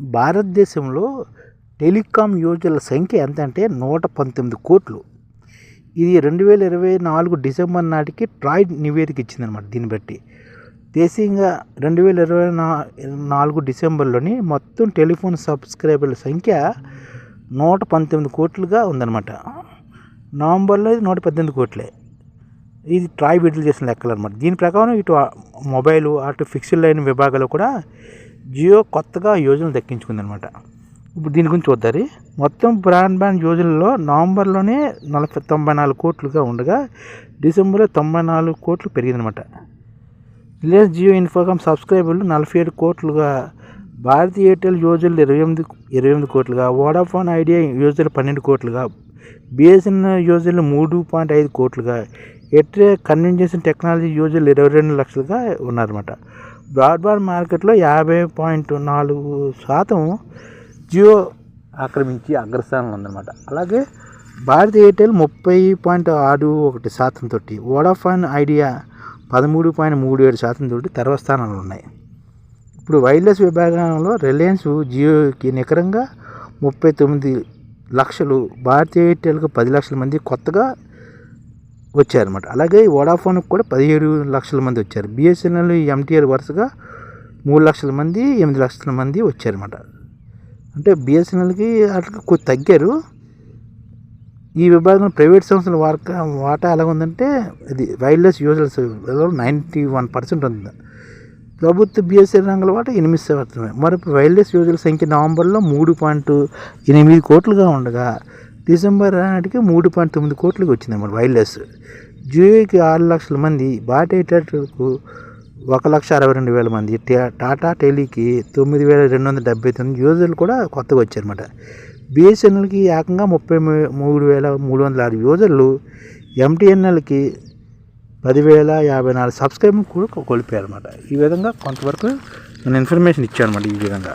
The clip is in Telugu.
భారతదేశంలో టెలికాం యూజర్ల సంఖ్య ఎంత అంటే నూట పంతొమ్మిది కోట్లు. ఇది రెండు వేల ఇరవై నాలుగు డిసెంబర్ నాటికి ట్రాయ్ నివేదిక ఇచ్చిందనమాట దీన్ని బట్టి. దేశీయంగా రెండు వేల ఇరవై నా నాలుగు డిసెంబర్లోని మొత్తం టెలిఫోన్ సబ్స్క్రైబర్ల సంఖ్య నూట పంతొమ్మిది కోట్లుగా ఉందన్నమాట. నవంబర్లో ఇది నూట పద్దెనిమిది కోట్లే. ఇది ట్రాయ్ విడుదల చేసిన లెక్కలు అనమాట దీని ప్రకారం ఇటు మొబైల్ అటు ఫిక్స్డ్ లైన్ విభాగాలు కూడా జియో కొత్తగా యోజనలు దక్కించుకుందనమాట ఇప్పుడు దీని గురించి చూద్దారి మొత్తం బ్రాడ్బ్యాండ్ యోజనలో నవంబర్లోనే నలభై తొంభై నాలుగు కోట్లుగా ఉండగా డిసెంబర్లో తొంభై నాలుగు కోట్లు పెరిగిందనమాట రిలయన్స్ జియో ఇన్ఫోకామ్ సబ్స్క్రైబర్లు నలభై ఏడు కోట్లుగా భారతీయ ఎయిర్టెల్ యూజర్లు ఇరవై ఎనిమిది ఇరవై ఎనిమిది కోట్లుగా వోడాఫోన్ ఐడియా యూజర్లు పన్నెండు కోట్లుగా బిఎస్ఎన్ఎల్ యూజర్లు మూడు పాయింట్ ఐదు కోట్లుగా ఎట్రే కన్వెన్షన్ టెక్నాలజీ యూజర్లు ఇరవై రెండు లక్షలుగా ఉన్నారన్నమాట. బ్రాడ్బ్యాండ్ మార్కెట్లో యాభై పాయింట్ నాలుగు శాతం జియో ఆక్రమించి అగ్రస్థానంలో ఉందన్నమాట. అలాగే భారత్ ఎయిర్టెల్ ముప్పై పాయింట్ ఆరు ఒకటి శాతంతో వోడాఫోన్ ఐడియా పదమూడు పాయింట్ మూడు ఏడు శాతంతో తర్వాత స్థానాలు ఉన్నాయి. ఇప్పుడు వైర్లెస్ విభాగంలో రిలయన్స్ జియోకి నికరంగా ముప్పై తొమ్మిది లక్షలు భారతీయ ఎయిర్టెల్కి పది లక్షల మంది కొత్తగా వచ్చారన్నమాట. అలాగే వోడాఫోన్కి కూడా పదిహేడు లక్షల మంది వచ్చారు. బిఎస్ఎన్ఎల్ ఎంటీఆర్ వరుసగా మూడు లక్షల మంది ఎనిమిది లక్షల మంది వచ్చారన్నమాట. అంటే బిఎస్ఎన్ఎల్కి అట్లా కొద్ది తగ్గారు. ఈ విభాగంలో ప్రైవేట్ సంస్థల వార్క వాటా ఎలా ఉందంటే ఇది wireless users ninety one percent ఉంది. ప్రభుత్వ బిఎస్ఎన్ రంగుల వాటా ఎనిమిది శాతమే. మరి వైర్లెస్ యూజర్ల సంఖ్య నవంబర్లో మూడు పాయింట్ ఎనిమిది కోట్లుగా ఉండగా డిసెంబర్ నాటికి మూడు పాయింట్ తొమ్మిది కోట్లకి వచ్చిందన్నమాట వైర్లెస్ జియోకి ఆరు లక్షల మంది బాటా ఎయిర్టెల్కు ఒక లక్ష అరవై రెండు వేల మంది టాటా టెలీకి తొమ్మిది వేల రెండు వందల డెబ్బై తొమ్మిది యూజర్లు కూడా కొత్తగా వచ్చారన్నమాట. బిఎస్ఎన్ఎల్కి ఏకంగా ముప్పై మూడు వేల మూడు వందల ఆరు యూజర్లు ఎంటీఎన్ఎల్కి పదివేల యాభై నాలుగు సబ్స్క్రైబర్ కూడా కోల్పోయారన్నమాట అనమాట ఈ విధంగా కొంతవరకు నేను ఇన్ఫర్మేషన్ ఇచ్చాను అనమాట ఈ విధంగా.